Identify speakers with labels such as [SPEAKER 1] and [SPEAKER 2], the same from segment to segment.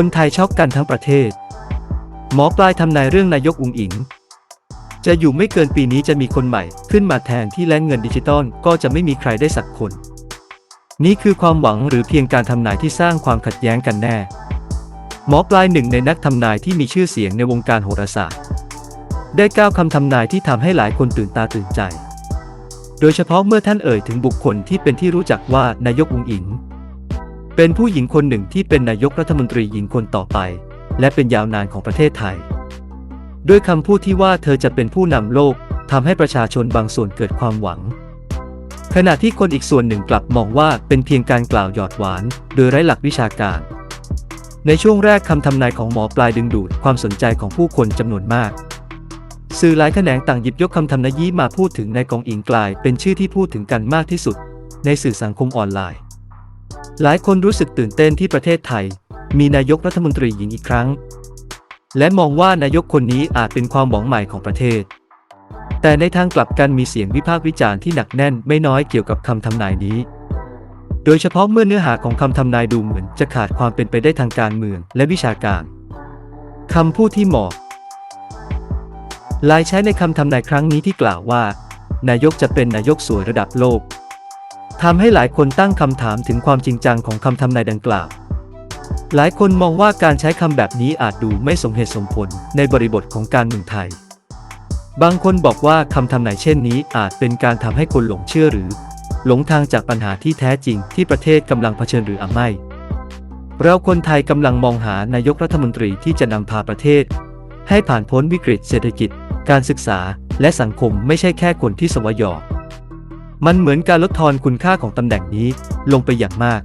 [SPEAKER 1] คนไทยช็อกกันทั้งประเทศ หมอปลายทำนายเรื่องนายกอุงอิง จะอยู่ไม่เกินปีนี้จะมีคนใหม่ ขึ้นมาแทนที่แลกเงินดิจิตอลก็จะไม่มีใครได้สักคน นี่คือความหวังหรือเพียงการทำนายที่สร้างความขัดแย้งกันแน่ หมอปลายหนึ่งในนักทำนายที่มีชื่อเสียงในวงการโหราศาสตร์ ได้ก้าวคำทำนายที่ทำให้หลายคนตื่นตาตื่นใจ โดยเฉพาะเมื่อท่านเอ่ยถึงบุคคลที่เป็นที่รู้จักว่านายกอุงอิง เป็นผู้หญิงคนหนึ่งที่เป็นนายกรัฐมนตรีหญิงคนต่อไป และเป็นยาวนานของประเทศไทย ด้วยคำพูดที่ว่าเธอจะเป็นผู้นำโลกทำให้ประชาชนบางส่วนเกิดความหวัง ขณะที่คนอีกส่วนหนึ่งกลับมองว่าเป็นเพียงการกล่าวหยอดหวาน โดยไร้หลักวิชาการ ในช่วงแรกคำทำนายของหมอปลายดึงดูดความสนใจของผู้คนจำนวนมาก สื่อหลายแขนงต่างหยิบยกคำทำนายี้มาพูดถึงนายกองอิงกลาย เป็นชื่อที่พูดถึงกันมากที่สุด ในสื่อสังคมออนไลน์ หลายคนรู้สึกตื่นเต้นที่ประเทศไทย มีนายกรัฐมนตรีหญิงอีกครั้ง และมองว่านายกคนนี้อาจเป็นความหวังใหม่ของประเทศ แต่ในทางกลับกันมีเสียงวิพากษ์วิจารณ์ที่หนักแน่นไม่น้อยเกี่ยวกับคำทำนายนี้ โดยเฉพาะเมื่อเนื้อหาของคำทำนายดูเหมือนจะขาดความเป็นไปได้ทางการเมืองและวิชาการคำพูดที่เหมาะลายใช้ในคำทำนายครั้งนี้ที่กล่าวว่า นายกจะเป็นนายกสวยระดับโลก ทำให้หลายคนตั้งคำถามถึงความจริงจังของคำทำนายดังกล่าว หลายคนมองว่าการใช้คำแบบนี้อาจดูไม่สมเหตุสมผลในบริบทของการเมืองไทย บางคนบอกว่าคำทำนายเช่นนี้อาจเป็นการทำให้คนหลงเชื่อหรือ หลงทางจากปัญหาที่แท้จริงที่ประเทศกำลังเผชิญหรือไม่ เราคนไทยกำลังมองหานายกรัฐมนตรีที่จะนำพาประเทศ ให้ผ่านพ้นวิกฤตเศรษฐกิจ การศึกษา และสังคมไม่ใช่แค่คนที่สวยหยอก มันเหมือนการลดทอนคุณค่าของตำแหน่งนี้ลงไปอย่างมาก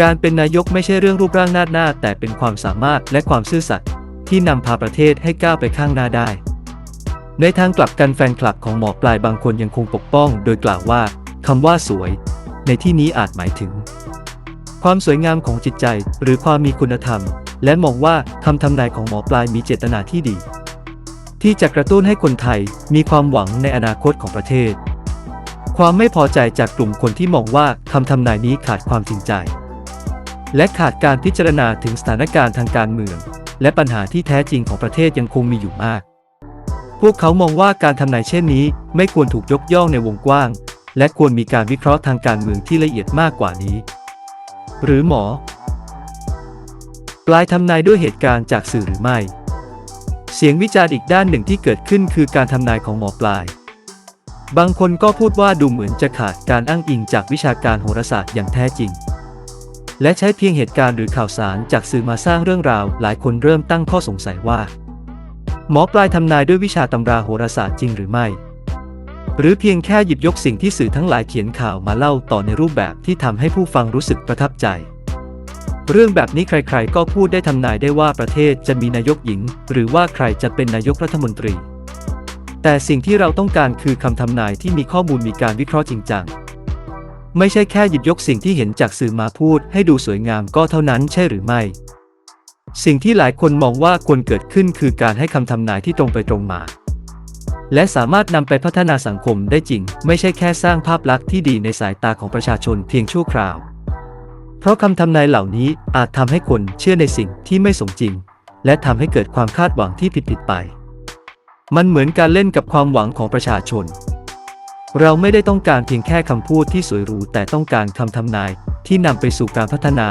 [SPEAKER 1] การเป็นนายกไม่ใช่เรื่องรูปร่างหน้าหน้า แต่เป็นความสามารถและความซื่อสัตย์ที่นำพาประเทศให้ก้าวไปข้างหน้าได้ ในทางกลับกันแฟนคลับของหมอปลายบางคนยังคงปกป้อง โดยกล่าวว่าคำว่าสวย ในที่นี้อาจหมายถึง ความสวยงามของจิตใจหรือความมีคุณธรรม และมองว่าคำทำนายของหมอปลายมีเจตนาที่ดี ที่จะกระตุ้นให้คนไทยมีความหวังในอนาคตของประเทศ ความไม่พอใจจากกลุ่มคนที่มองว่าคำทำนายนี้ขาดความจริงใจ และขาดการพิจารณาถึงสถานการณ์ทางการเมือง และปัญหาที่แท้จริงของประเทศยังคงมีอยู่มาก พวกเขามองว่าการทำนายเช่นนี้ ไม่ควรถูกยกย่องในวงกว้าง และควรมีการวิเคราะห์ทางการเมืองที่ละเอียดมากกว่านี้ หรือหมอ ปลายทำนายด้วยเหตุการณ์จากสื่อหรือไม่ เสียงวิจารณ์อีกด้านหนึ่งที่เกิดขึ้นคือการทำนายของหมอปลาย บางคนก็พูดว่าดูเหมือนจะขาดการอ้างอิงจากวิชาการโหราศาสตร์อย่างแท้จริง และใช้เพียงเหตุการณ์หรือข่าวสารจากสื่อมาสร้างเรื่องราว หลายคนเริ่มตั้งข้อสงสัยว่า หมอปลายทำนายด้วยวิชาตำราโหราศาสตร์จริงหรือไม่ หรือเพียงแค่หยิบยกสิ่งที่สื่อทั้งหลายเขียนข่าวมาเล่าต่อในรูปแบบที่ทำให้ผู้ฟังรู้สึกประทับใจ เรื่องแบบนี้ใครๆ ก็พูดได้ทำนายได้ว่าประเทศจะมีนายกหญิง หรือว่าใครจะเป็นนายกรัฐมนตรี แต่สิ่งที่เราต้องการคือคำทำนายที่มีข้อมูลมีการวิเคราะห์จริงจัง ไม่ใช่แค่หยิบยกสิ่งที่เห็นจากสื่อมาพูดให้ดูสวยงามก็เท่านั้นใช่หรือไม่ สิ่งที่หลายคนมองว่าควรเกิดขึ้นคือการให้คำทำนายที่ตรงไปตรงมา และสามารถนำไปพัฒนาสังคมได้จริง ไม่ใช่แค่สร้างภาพลักษณ์ที่ดีในสายตาของประชาชนเพียงชั่วคราว เพราะคำทำนายเหล่านี้อาจทำให้คนเชื่อในสิ่งที่ไม่สมจริง และทำให้เกิดความคาดหวังที่ผิดๆไป มันเหมือนการเล่นกับความหวังของประชาชน เราไม่ได้ต้องการเพียงแค่คำพูดที่สวยหรูแต่ต้องการคำทำนายที่นำไปสู่การพัฒนา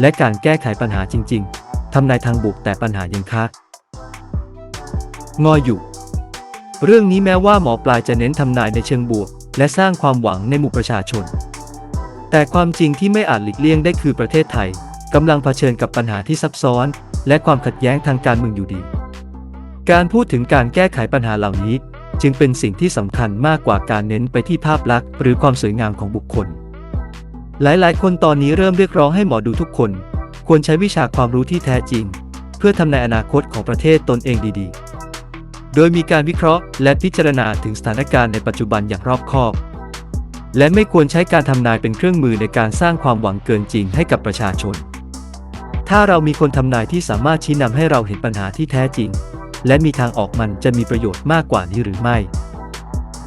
[SPEAKER 1] และการแก้ไขปัญหาจริง ๆทำนายทางบวกแต่ปัญหายังค้างออยู่ เรื่องนี้แม้ว่าหมอปลายจะเน้นทำนายในเชิงบวก และสร้างความหวังในหมู่ประชาชน แต่ความจริงที่ไม่อาจหลีกเลี่ยงได้คือประเทศไทยกำลังเผชิญกับปัญหาที่ซับซ้อน และความขัดแย้งทางการเมืองอยู่ดี การพูดถึงการแก้ไขปัญหาเหล่านี้ จึงเป็นสิ่งที่สำคัญมากกว่าการเน้นไปที่ภาพลักษณ์หรือความสวยงามของบุคคล หลายๆ คนตอนนี้เริ่มเรียกร้องให้หมอดูทุกคน ควรใช้วิชาความรู้ที่แท้จริง เพื่อทำในอนาคตของประเทศตนเองดีๆ โดยมีการวิเคราะห์ และพิจารณาถึงสถานการณ์ในปัจจุบันอย่างรอบคอบ และไม่ควรใช้การทำนายเป็นเครื่องมือในการสร้างความหวังเกินจริงให้กับประชาชน ถ้าเรามีคนทำนายที่สามารถชี้นำให้เราเห็นปัญหาที่แท้จริง และมีทางออกมันจะมีประโยชน์มากกว่านี้หรือไม่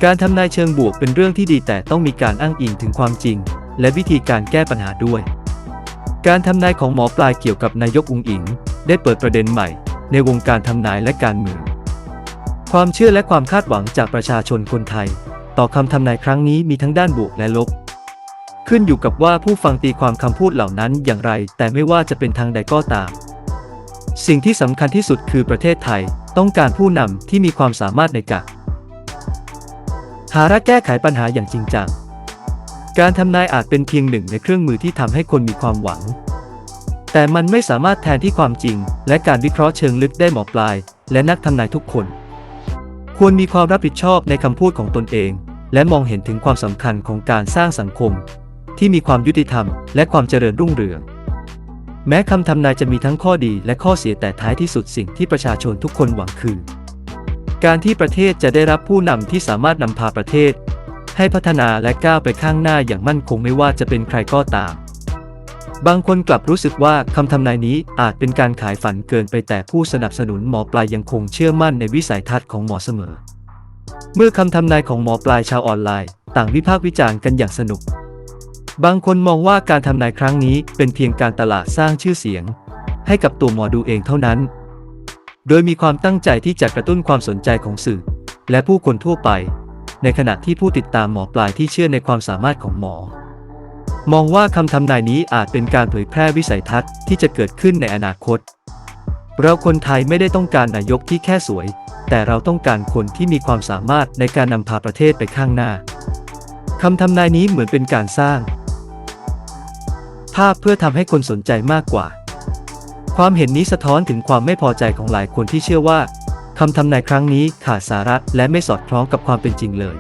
[SPEAKER 1] การทำนายเชิงบวกเป็นเรื่องที่ดีแต่ต้องมีการอ้างอิงถึงความจริง และวิธีการแก้ปัญหาด้วย การทำนายของหมอปลายเกี่ยวกับนายกอุงอิง ได้เปิดประเด็นใหม่ ในวงการทำนายและการเมืองความเชื่อและความคาดหวังจากประชาชนคนไทย ต่อคำทำนายครั้งนี้มีทั้งด้านบวกและลบ ขึ้นอยู่กับว่าผู้ฟังตีความคำพูดเหล่านั้นอย่างไร แต่ไม่ว่าจะเป็นทางใดก็ตาม สิ่งที่สำคัญที่สุดคือประเทศไทย ต้องการผู้นำที่มีความสามารถในการหาและแก้ไขปัญหาอย่างจริงจัง การทำนายอาจเป็นเพียงหนึ่งในเครื่องมือที่ทำให้คนมีความหวัง แต่มันไม่สามารถแทนที่ความจริง และการวิเคราะห์เชิงลึกได้หมอปลาย และนักทำนายทุกคน ควรมีความรับผิดชอบในคำพูดของตนเอง และมองเห็นถึงความสำคัญของการสร้างสังคม ที่มีความยุติธรรม และความเจริญรุ่งเรือง แม้คำทำนายจะมีทั้งข้อดีและข้อเสียแต่ท้ายที่สุดสิ่งที่ประชาชนทุกคนหวังคือ การที่ประเทศจะได้รับผู้นำที่สามารถนำพาประเทศ ให้พัฒนาและก้าวไปข้างหน้าอย่างมั่นคงไม่ว่าจะเป็นใครก็ตาม บางคนกลับรู้สึกว่าคำทำนายนี้อาจเป็นการขายฝันเกินไปแต่ผู้สนับสนุนหมอปลายยังคงเชื่อมั่นในวิสัยทัศน์ของหมอเสมอ เมื่อคำทำนายของหมอปลายชาวออนไลน์ ต่างวิพากษ์วิจารณ์กันอย่างสนุก บางคนมองว่าการทำนายครั้งนี้เป็นเพียงการตลาดสร้างชื่อเสียง ให้กับตัวหมอดูเองเท่านั้น โดยมีความตั้งใจที่จะกระตุ้นความสนใจของสื่อ และผู้คนทั่วไป ในขณะที่ผู้ติดตามหมอปลายที่เชื่อในความสามารถของหมอ มองว่าคำทำนายนี้อาจเป็นการเผยแพร่วิสัยทัศน์ที่จะเกิดขึ้นในอนาคต เราคนไทยไม่ได้ต้องการนายกที่แค่สวย แต่เราต้องการคนที่มีความสามารถในการนำพาประเทศไปข้างหน้าคำทำนายนี้เหมือนเป็นการสร้าง ภาพเพื่อทำให้คนสนใจมากกว่า ความเห็นนี้สะท้อนถึงความไม่พอใจของหลายคนที่เชื่อว่าคำทำนายครั้งนี้ขาดสาระและไม่สอดคล้องกับความเป็นจริงเลย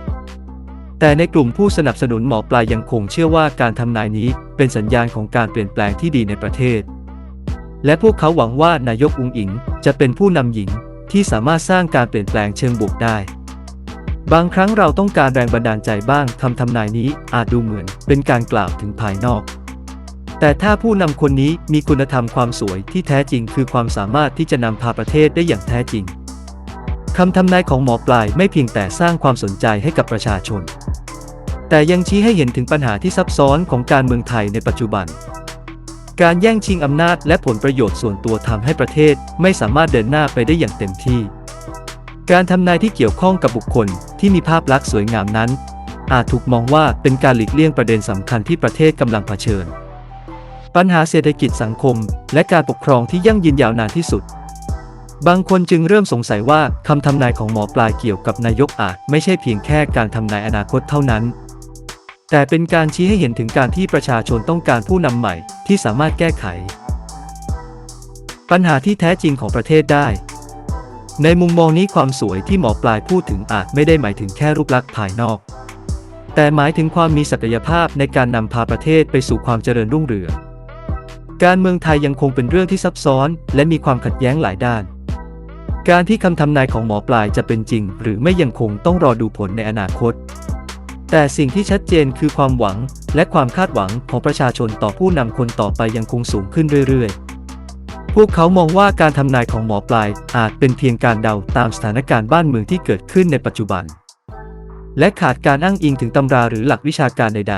[SPEAKER 1] แต่ในกลุ่มผู้สนับสนุนหมอปลายยังคงเชื่อว่าการทำนายนี้เป็นสัญญาณของการเปลี่ยนแปลงที่ดีในประเทศ และพวกเขาหวังว่านายกอุงอิงจะเป็นผู้นำหญิงที่สามารถสร้างการเปลี่ยนแปลงเชิงบวกได้ บางครั้งเราต้องการแรงบันดาลใจบ้างคำทำนายนี้อาจดูเหมือนเป็นการกล่าวถึงภายนอก แต่ถ้าผู้นำคนนี้มีคุณธรรมความสวยที่แท้จริงคือความสามารถที่จะนำพาประเทศได้อย่างแท้จริงคำทำนายของหมอปลายไม่เพียงแต่สร้างความสนใจให้กับประชาชน แต่ยังชี้ให้เห็นถึงปัญหาที่ซับซ้อนของการเมืองไทยในปัจจุบัน การแย่งชิงอำนาจและผลประโยชน์ส่วนตัวทำให้ประเทศไม่สามารถเดินหน้าไปได้อย่างเต็มที่ การทำนายที่เกี่ยวข้องกับบุคคลที่มีภาพลักษณ์สวยงามนั้น อาจถูกมองว่าเป็นการหลีกเลี่ยงประเด็นสำคัญที่ประเทศกำลังเผชิญ ปัญหาเศรษฐกิจสังคม และการปกครองที่ยั่งยืนยาวนานที่สุด บางคนจึงเริ่มสงสัยว่าคำทำนายของหมอปลายเกี่ยวกับนายกอาจไม่ใช่เพียงแค่การทำนายอนาคตเท่านั้น แต่เป็นการชี้ให้เห็นถึงการที่ประชาชนต้องการผู้นำใหม่ที่สามารถแก้ไข ปัญหาที่แท้จริงของประเทศได้ ในมุมมองนี้ความสวยที่หมอปลายพูดถึงอาจไม่ได้หมายถึงแค่รูปลักษณ์ภายนอก แต่หมายถึงความมีศักยภาพในการนำพาประเทศไปสู่ความเจริญรุ่งเรือง การเมืองไทยยังคงเป็นเรื่องที่ซับซ้อน และมีความขัดแย้งหลายด้าน การที่คำทำนายของหมอปลายจะเป็นจริง หรือไม่ยังคงต้องรอดูผลในอนาคต แต่สิ่งที่ชัดเจนคือความหวัง และความคาดหวังของประชาชนต่อผู้นำคนต่อไปยังคงสูงขึ้นเรื่อยๆ พวกเขามองว่าการทำนายของหมอปลายอาจเป็นเพียงการเดาตามสถานการณ์บ้านเมืองที่เกิดขึ้นในปัจจุบัน และขาดการอ้างอิงถึงตำราหรือหลักวิชาการใด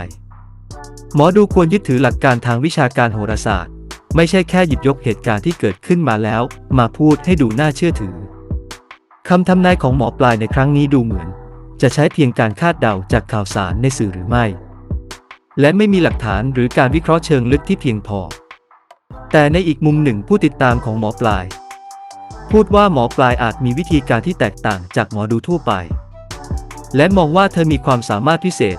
[SPEAKER 1] ๆหมอดูควรยึดถือหลักการทางวิชาการโหราศาสตร์ ไม่ใช่แค่หยิบยกเหตุการณ์ที่เกิดขึ้นมาแล้ว มาพูดให้ดูน่าเชื่อถือคำทำนายของหมอปลายในครั้งนี้ดูเหมือน จะใช้เพียงการคาดเดาจากข่าวสารในสื่อหรือไม่ และไม่มีหลักฐานหรือการวิเคราะห์เชิงลึกที่เพียงพอ แต่ในอีกมุมหนึ่งผู้ติดตามของหมอปลาย พูดว่าหมอปลายอาจมีวิธีการที่แตกต่างจากหมอดูทั่วไป และมองว่าเธอมีความสามารถพิเศษ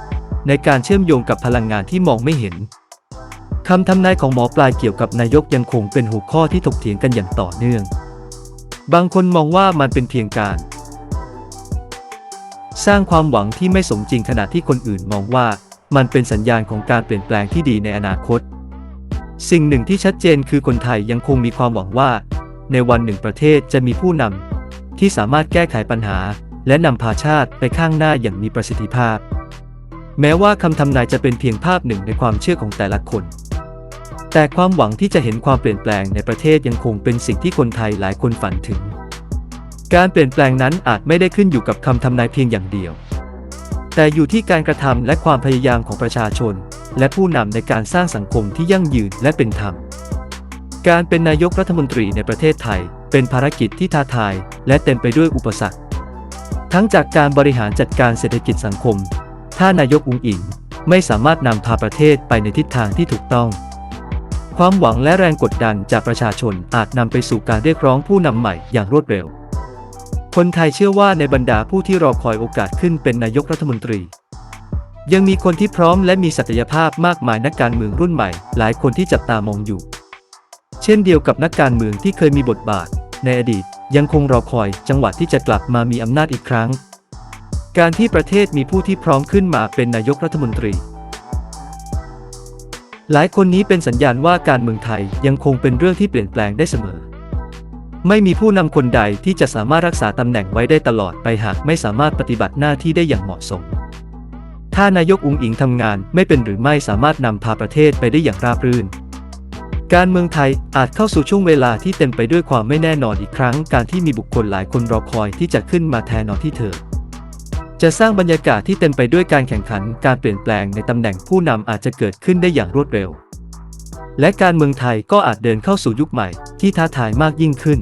[SPEAKER 1] ในการเชื่อมโยงกับพลังงานที่มองไม่เห็น คำทำนายของหมอปลายเกี่ยวกับนายกยังคงเป็นหัวข้อที่ถกเถียงกันอย่างต่อเนื่อง บางคนมองว่ามันเป็นเพียงการ สร้างความหวังที่ไม่สมจริงขณะที่คนอื่นมองว่ามันเป็นสัญญาณของการเปลี่ยนแปลงที่ดีในอนาคต สิ่งหนึ่งที่ชัดเจนคือคนไทยยังคงมีความหวังว่า ในวันหนึ่งประเทศจะมีผู้นำที่สามารถแก้ไขปัญหา และนำพาชาติไปข้างหน้าอย่างมีประสิทธิภาพ แม้ว่าคำทำนายจะเป็นเพียงภาพหนึ่งในความเชื่อของแต่ละคน แต่ความหวังที่จะเห็นความเปลี่ยนแปลงในประเทศยังคงเป็นสิ่งที่คนไทยหลายคนฝันถึง การเปลี่ยนแปลงนั้นอาจไม่ได้ขึ้นอยู่กับคำทำนายเพียงอย่างเดียว แต่อยู่ที่การกระทำและความพยายามของประชาชน และผู้นำในการสร้างสังคมที่ยั่งยืนและเป็นธรรม การเป็นนายกรัฐมนตรีในประเทศไทย เป็นภารกิจที่ท้าทาย และเต็มไปด้วยอุปสรรค ทั้งจากการบริหารจัดการเศรษฐกิจสังคม ถ้านายกอุงอิงไม่สามารถนำพาประเทศไปในทิศทางที่ถูกต้อง ความหวังและแรงกดดันจากประชาชนอาจนำไปสู่การเรียกร้องผู้นำใหม่อย่างรวดเร็ว คนไทยเชื่อว่าในบรรดาผู้ที่รอคอยโอกาสขึ้นเป็นนายกรัฐมนตรี ยังมีคนที่พร้อมและมีศักยภาพมากมายนักการเมืองรุ่นใหม่ หลายคนที่จับตามองอยู่ เช่นเดียวกับนักการเมืองที่เคยมีบทบาท ในอดีตยังคงรอคอยจังหวะที่จะกลับมามีอำนาจอีกครั้ง การที่ประเทศมีผู้ที่พร้อมขึ้นมาเป็นนายกรัฐมนตรี หลายคนนี้เป็นสัญญาณว่าการเมืองไทยยังคงเป็นเรื่องที่เปลี่ยนแปลงได้เสมอ ไม่มีผู้นำคนใดที่จะสามารถรักษาตำแหน่งไว้ได้ตลอดไปหากไม่สามารถปฏิบัติหน้าที่ได้อย่างเหมาะสม ถ้านายกอุงอิงทำงานไม่เป็นหรือไม่สามารถนำพาประเทศไปได้อย่างราบรื่น การเมืองไทยอาจเข้าสู่ช่วงเวลาที่เต็มไปด้วยความไม่แน่นอนอีกครั้ง การที่มีบุคคลหลายคนรอคอยที่จะขึ้นมาแทนนอนที่เธอ จะสร้างบรรยากาศที่เต็มไปด้วยการแข่งขัน การเปลี่ยนแปลงในตำแหน่งผู้นำอาจจะเกิดขึ้นได้อย่างรวดเร็ว และการเมืองไทยก็อาจเดินเข้าสู่ยุคใหม่ ที่ท้าทายมากยิ่งขึ้น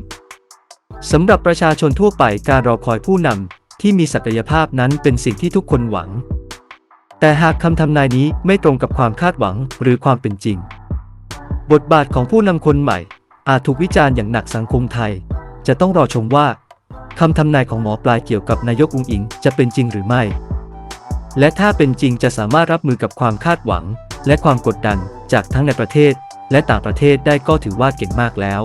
[SPEAKER 1] สำหรับประชาชนทั่วไปการรอคอยผู้นำที่มีศักยภาพนั้นเป็นสิ่งที่ทุกคนหวัง แต่หากคำทำนายนี้ไม่ตรงกับความคาดหวังหรือความเป็นจริง บทบาทของผู้นำคนใหม่ อาจถูกวิจารณ์อย่างหนักสังคมไทย จะต้องรอชมว่า คำทำนายของหมอปลายเกี่ยวกับนายกอุงอิงจะเป็นจริงหรือไม่ และถ้าเป็นจริงจะสามารถรับมือกับความคาดหวัง และความกดดันจากทั้งในประเทศ และต่างประเทศได้ก็ถือว่าเก่งมากแล้ว